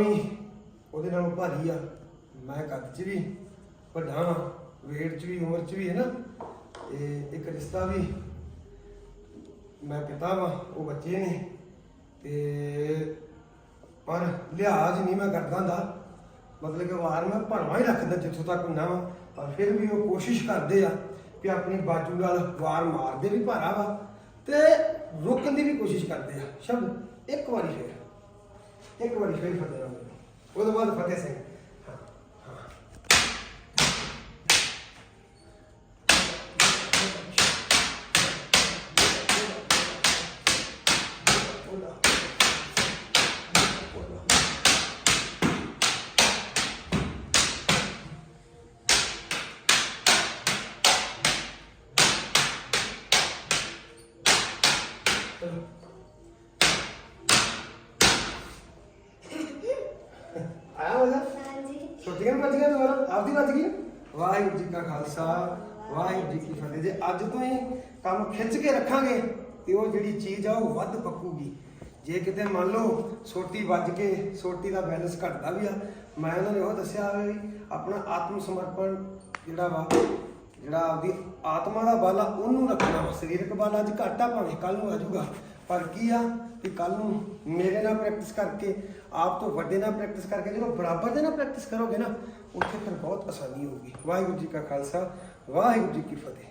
ਵੀ ਉਹਦੇ ਨਾਲੋਂ ਭਾਰੀ ਆ। ਮੈਂ ਕੱਦ 'ਚ ਵੀ, ਵੱਡਾ ਵਾਂ, weight 'ਚ ਵੀ, ਉਮਰ 'ਚ ਵੀ ਹੈ ਨਾ। ਤੇ ਇੱਕ ਰਿਸ਼ਤਾ ਵੀ ਮੈਂ ਪਿਤਾ ਵਾਂ, ਉਹ ਬੱਚੇ ਨੇ। ਤੇ ਪਰ ਲਿਹਾਜ਼ ਨਹੀਂ ਮੈਂ ਕਰਦਾ ਹੁੰਦਾ। ਮਤਲਬ ਕਿ ਵਾਰ ਮੈਂ ਭਰਵਾਂ ਹੀ ਰੱਖਦਾ ਜਿੱਥੋਂ ਤੱਕ ਹੁੰਦਾ ਵਾ। ਪਰ ਫਿਰ ਵੀ ਉਹ ਕੋਸ਼ਿਸ਼ ਕਰਦੇ ਆ ਕਿ ਆਪਣੀ ਬਾਜੂ ਨਾਲ ਵਾਰ ਮਾਰਦੇ ਵੀ ਭਾਰਾ ਵਾ। ਤੇ ਰੋਕਣ ਦੀ ਵੀ ਕੋਸ਼ਿਸ਼ ਕਰਦੇ ਆ। ਸ਼ਬਦ ਇੱਕ ਵਾਰੀ ਫੇਰ। ਇੱਕ ਵਾਰੀ ਫੇਰ ਫਤਿਹ ਨਾਲ ਉਹਦੇ ਬਾਅਦ ਫਤਿਹ ਸਿੰਘ ਹਾਂ ਹਾਂ ਆਇਆ ਮਜ਼ਾ ਹਾਂਜੀ। ਛੁੱਟੀਆਂ ਵੱਜ ਗਈਆਂ ਦੁਬਾਰਾ? ਆਪਦੀ ਵੱਜ ਗਈ? ਵਾਹਿਗੁਰੂ ਜੀ ਕਾ ਖਾਲਸਾ ਵਾਹਿਗੁਰੂ ਜੀ ਕੀ ਫਤਿਹ। ਜੇ ਅੱਜ ਤੋਂ ਹੀ ਕੰਮ ਖਿੱਚ ਕੇ ਰੱਖਾਂਗੇ ਤੇ ਉਹ ਜਿਹੜੀ ਚੀਜ਼ ਆ ਉਹ ਵੱਧ ਪੱਕੂਗੀ। ਜੇ ਕਿਤੇ ਮੰਨ ਲਓ ਸੋਟੀ ਵੱਜ ਕੇ ਸੋਟੀ ਦਾ ਬੈਲੈਂਸ ਘਟਦਾ ਵੀ ਆ ਮੈਂ ਉਹਨਾਂ ਨੇ ਉਹ ਦੱਸਿਆ ਵੀ ਆਪਣਾ ਆਤਮ ਸਮਰਪਣ ਜਿਹੜਾ ਵਾ ਜਿਹੜਾ ਆਪਦੀ ਆਤਮਾ ਦਾ ਬਲ ਆ ਉਹਨੂੰ ਰੱਖਣਾ ਵਾ। ਸਰੀਰਕ ਬਲ ਅੱਜ ਘੱਟ ਆ, ਭਾਵੇਂ ਕੱਲ ਨੂੰ ਆ ਜਾਊਗਾ ਪਰ ਕੀ ਆ ਕਿ ਕੱਲ ਨੂੰ ਮੇਰੇ ਨਾਲ ਪ੍ਰੈਕਟਿਸ ਕਰਕੇ, ਆਪ ਤੋਂ ਵੱਡੇ ਨਾਲ ਪ੍ਰੈਕਟਿਸ ਕਰਕੇ, ਜਦੋਂ ਬਰਾਬਰ ਦੇ ਨਾਲ ਪ੍ਰੈਕਟਿਸ ਕਰੋਗੇ ਨਾ, ਉੱਥੇ ਫਿਰ ਬਹੁਤ ਆਸਾਨੀ ਹੋਊਗੀ। ਵਾਹਿਗੁਰੂ ਜੀ ਕਾ ਖਾਲਸਾ, ਵਾਹਿਗੁਰੂ ਜੀ ਕੀ ਫਤਿਹ।